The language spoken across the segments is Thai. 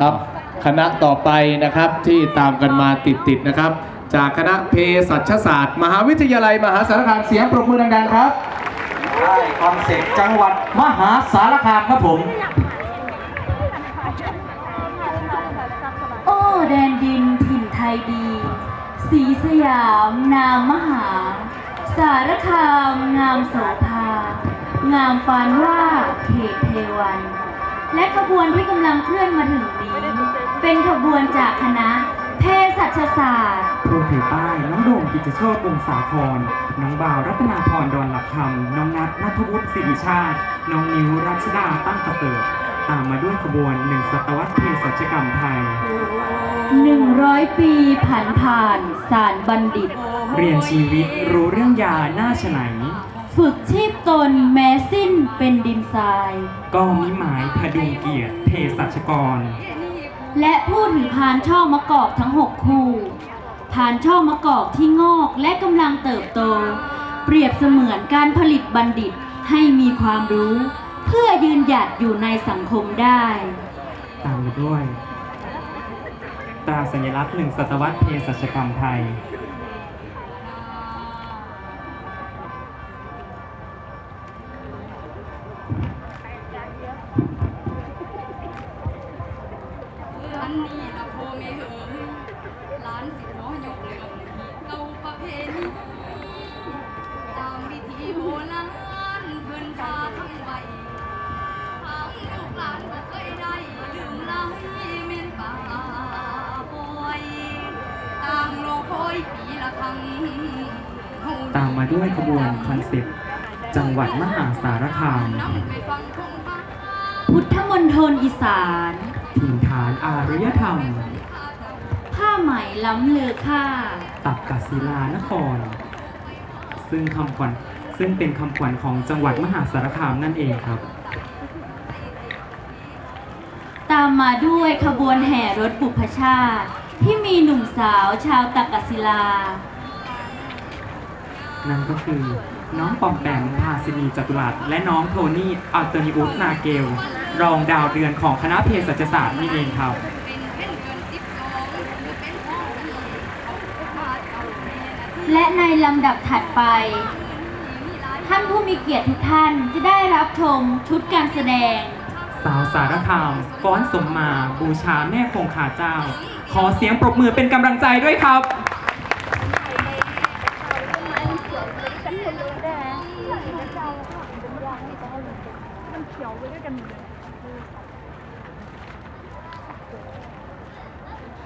ครับคณะต่อไปนะครับที่ตามกันมาติดๆนะครับ จากคณะเภสัชศาสตร์ มหาวิทยาลัย มหาสารคามเสียงปรบมือดังๆครับได้คอนเซ็ปต์จังหวัดมหาสารคามครับผม โอ้แดนดินถิ่นไทยดีสีสยามนามมหา สารคาม งามโสภางามฟานว่าเขตเทวัน และขบวนที่กำลังเคลื่อนมาถึงนี้ เป็นขบวนจากคณะเภสัชศาสตร์ ผู้ถือป้ายน้องโด่งกิจโชติวงศาคร น้องบ่าวรัตนาพรดอนหลักคำน้องนัทนัทวุฒิสิริชาติ น้องนิวรัชดาตั้งประเสริฐตามมาด้วยขบวนหนึ่งศตวรรษเภสัชกรรมไทยหนึ่งร้อยปีผ่านผ่านสารบัณฑิต เรียนชีวิตรู้เรื่องยาหน้าฉไหน ฝึกชีพตนแม้สิ้นเป็นดินทราย ก็มิหมายพดุงเกียรติเภสัชกร และผู้ถือพานช่อมะกอกทั้ง6คู่พานช่อมะกอกที่งอกและกำลังเติบโต เปรียบเสมือนการผลิตบัณฑิตให้มีความรู้ เพื่อยืนหยัดอยู่ในสังคมได้ ตามมาด้วย ตราสัญลักษณ์หนึ่งศตวรรษเภสัชกรรมไทย ตามมาด้วยขบวนคอนเซปต์จังหวัดมหาสารคามนำไปฟังคงพาพุทธมณฑลอีสานถิ่นฐานอารยธรรม ผ้าไหมล้ำเลอค่า ตับกัศิลานคร ซึ่งคำขวัญซึ่งเป็นคำขวัญของจังหวัดมหาสารคามนั่นเองครับ ตามมาด้วยขบวนแห่รถบุพชาติ ที่มีหนุ่มสาวชาวตักกศิลา นั่นก็คือน้องปอมแปมพาสินีจตุรัสและน้องโทนี่อัลเตอร์นิอุสนาเกล รองดาวเดือนของคณะเภสัชศาสตร์นี่เองครับเป็นเป็นเกินสิบสองหรือเป็นพ่อนี่เขาพาเอาแม่นะที่และในลำดับถัดไป ท่านผู้มีเกียรติทุกท่านจะได้รับชมชุดการแสดง สาวสารคามฟ้อนสมมาบูชาแม่คงคาเจ้า ขอเสียงปรบมือเป็นกำลังใจด้วยครับ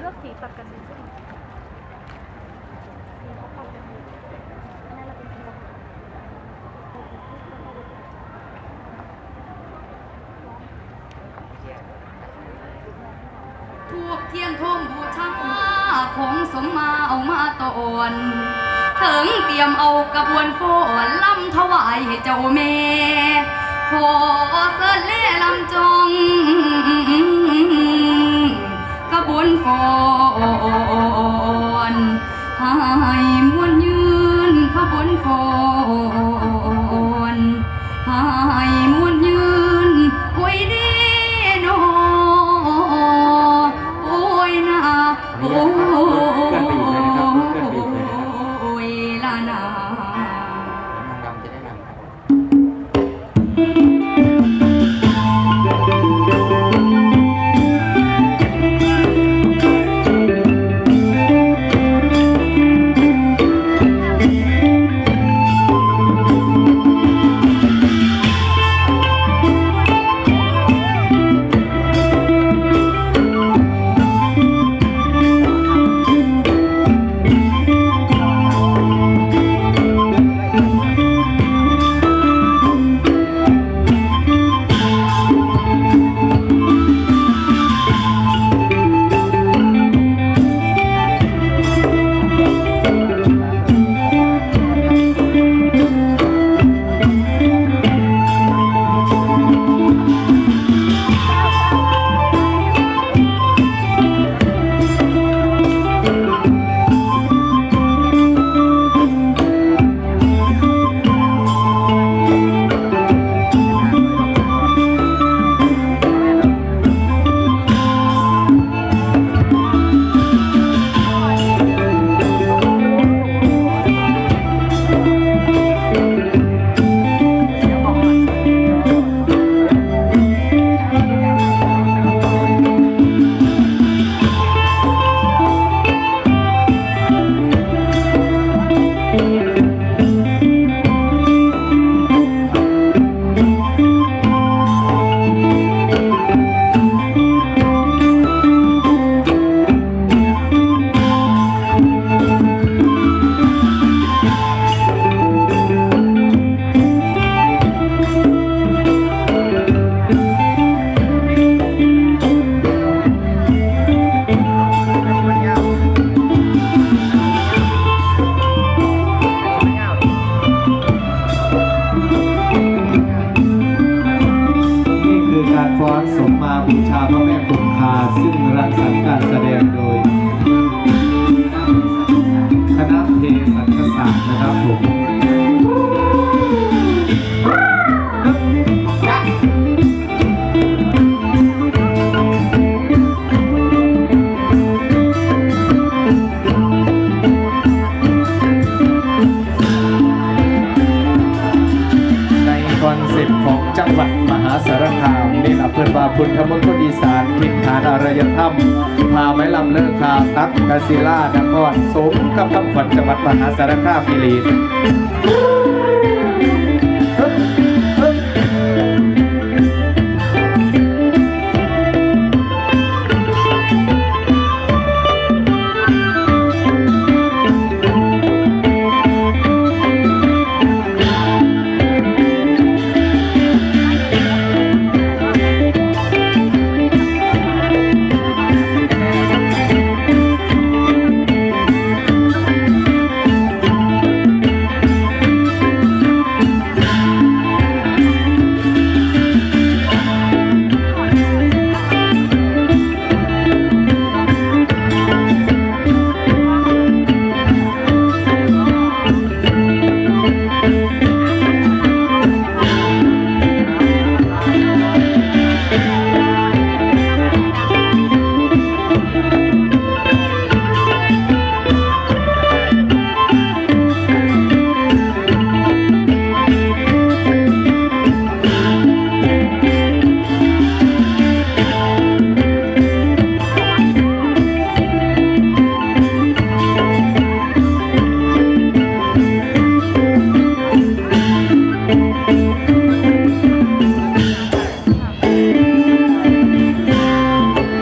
เลือกสีตัดกันดีสิทูบ เที่ยนทมบูชาของสมมาเอามาตอนถึงเตรียมเอากระบวนฟ้อนลำถวายให้เจ้าแม่ขอเสนเล่ลำจงกระบวนฟ้อนให้มวนยืนขบวนฟ้อน บูชาพระแม่คงคาซึ่งรังสรรค์การแสดงโดยคณะเพศศาสตร์นะครับผม นี่แหละเพื่อนว่าพุทธมณฑลอีสานถิ่นฐานอารยธรรมพาไม้ลำเลิกคาตักกศิลานครสมกับคำขวัญจังหวัดมหาสารคามมิลี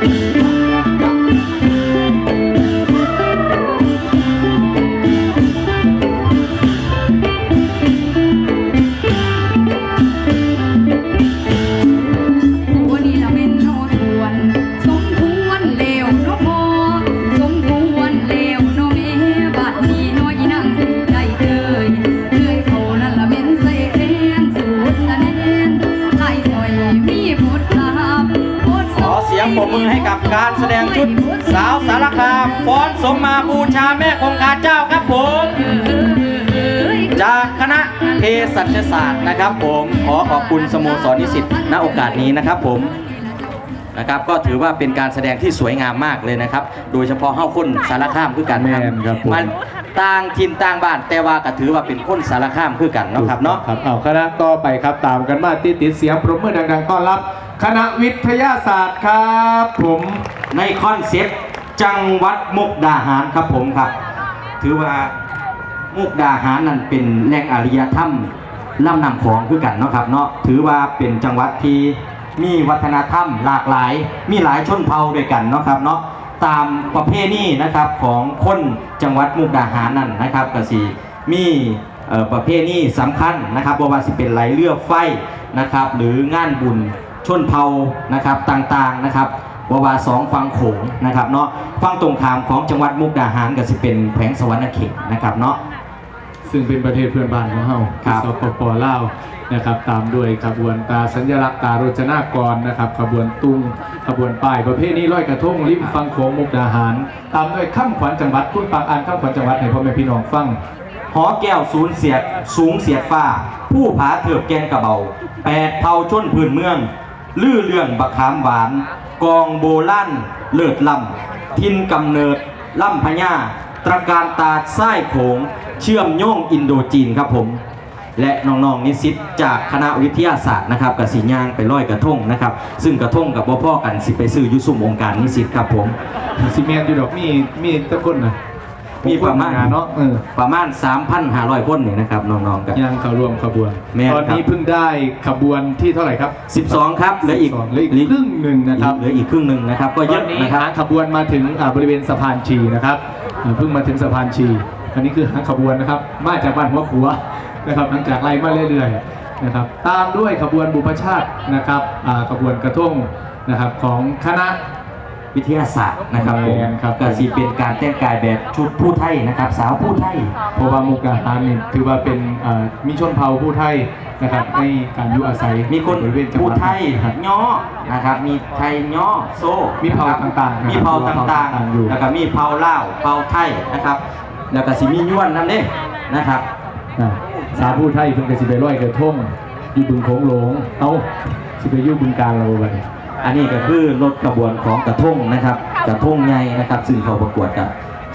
ขาวสารคามฟ้อนสมมาบูชาแม่คงคาเจ้าครับผม จากคณะเภสัชศาสตร์นะครับผมขอขอบคุณสโมสรนิสิตณโอกาสนี้นะครับผมนะครับก็ถือว่าเป็นการแสดงที่สวยงามมากเลยนะครับ โดยเฉพาะเฮ้าคนสารคามคือกันแม่นครับผม มันต่างถิ่นต่างบ้านแต่ว่าก็ถือว่าเป็นคนสารคามคือกันเนาะครับเนาะ ครับเอาคณะต่อไปครับตามกันมาติดติดเสียงปรบมือดังๆต้อนรับ คณะวิทยาศาสตร์ครับผมในคอนเซปต์จังหวัดมุกดาหารครับผมครับ ถือว่ามุกดาหารนั่นเป็นแหล่งอารยธรรมล่ำนำของคือกันเนาะครับเนาะถือว่าเป็นจังหวัดที่มีวัฒนธรรมหลากหลาย มีหลายชนเผ่าด้วยกันเนาะครับเนาะตามประเพณีนะครับของคนจังหวัดมุกดาหารนั่นนะครับก็สิมีประเพณีสำคัญนะครับบ่ว่าสิเป็นไหลเรือไฟนะครับ หรืองานบุญ ชนเผ่านะครับต่างๆนะครับวาวาสองฟังโขงนะครับเนาะฟังตรงขามของจังหวัดมุกดาหารก็สิเป็นแขวงสวรรณเขตนะครับเนาะซึ่งเป็นประเทศเพื่อนบ้านของเฮาครับสปปลาวนะครับตามด้วยขบวนตาสัญลักษณ์ตาโรจนากรนะครับขบวนตุงขบวนป้ายประเภทนี้ร้อยกระทงริมฟังโขงมุกดาหาร ตามด้วยข้ามขวัญจังหวัดคุณปากอ่านข้ามขวัญจังหวัดให้พ่อแม่พี่น้องฟังหอแก้วศูนย์เสียดสูงเสียดฟ้า ผู้ผาเถือบแกนกระเบาแปดเผาชนพื้นเมือง ลื้อเรื่องบักขามหวาน กองโบลั่นเลิศลำทินกำเนิดล่ำพญาตระการตาไส้โขง เชื่อมโยงอินโดจีนครับผม และน้องๆนิสิตจากคณะวิทยาศาสตร์นะครับกับสีย่างไปร้อยกระทงนะครับ ซึ่งกระทงกับพ่อๆกันสิไปซื้อยุสุมองค์การนิสิตครับผมซีเมนต์อยู่ดอกมีมีตะก้นนะ มีประมาณงานเนาะเออประมาณ 3,500 คนเนี่ยนะครับน้องๆกันยังเข้าร่วมขบวนแม่นตอนนี้ครับเพิ่งได้ขบวนที่เท่าไหร่ครับ 12 ครับเหลืออีกเหลืออีกครึ่งหนึ่งนะครับเหลืออีกครึ่งหนึ่งนะครับ ก็ตเยอนอะนี้นะครับหางขบวนมาถึงอ่าบริเวณสะพานชีนะครับอ่าเพิ่งมาถึงสะพานชีอันนี้คือหางขบวนนะครับ มาจากบ้านหัวขัวนะครับหลังจากไล่มาเรื่อยๆนะครับ ตามด้วยขบวนบุพชาตินะครับอ่าขบวนกระทงนะครับของคณะ วิทยาศาสตร์นะครับผมแม่นครับก็สิเป็นการแต่งกายแบบชุดผู้ไทยนะครับสาวผู้ไทยเพราะว่ามุกดาหารนี่ถือว่าเป็นเอ่อมีชนเผ่าผู้ไทยนะครับในการอยู่อาศัยมีคนบริเวณจังหพูวัดดไทยนะครับย่อนะครับมีไทยย่อโซ่มีเผ่านะครับต่างๆนะครับมีเผ่าต่างเผ่าต่างๆอยู่ ๆแล้วก็มีเผ่าลาวเผ่าไทยนะครับ แล้วก็สิมีย้วนนั่นเด้นะครับ อ่าสาวผู้ไทยเพิ่งจะสิไปร้อยกระทงอยู่บึงโขงหลงเอ้าสิไปอยู่บึงการเราบัดนี้ อันนี้ก็คือรถกระบวนของกระทงนะครับ กระทงใหญ่นะครับซึ่งเขาประกวดกับ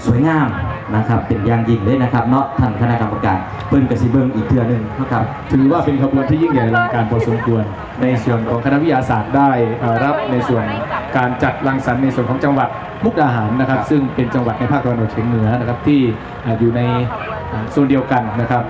สวยงามนะครับ เป็นอย่างยิ่งเลยนะครับเนาะท่านคณะกรรมการเพิ่นกระสิเบิงอีกเทื่อหนึงนะครับ ถือว่าเป็นขบวนที่ยิ่งใหญ่อลังการพอสมควร ในส่วนของคณะวิทยาศาสตร์ได้เอ่อรับในส่วนการจัดรังสรรค์ในส่วนของจังหวัดมุกดาหารนะครับ ซึ่งเป็นจังหวัดในภาคตะวันออกเฉียงเหนือนะครับที่เอ่ออยู่ในเอ่อโซนเดียวกันนะครับ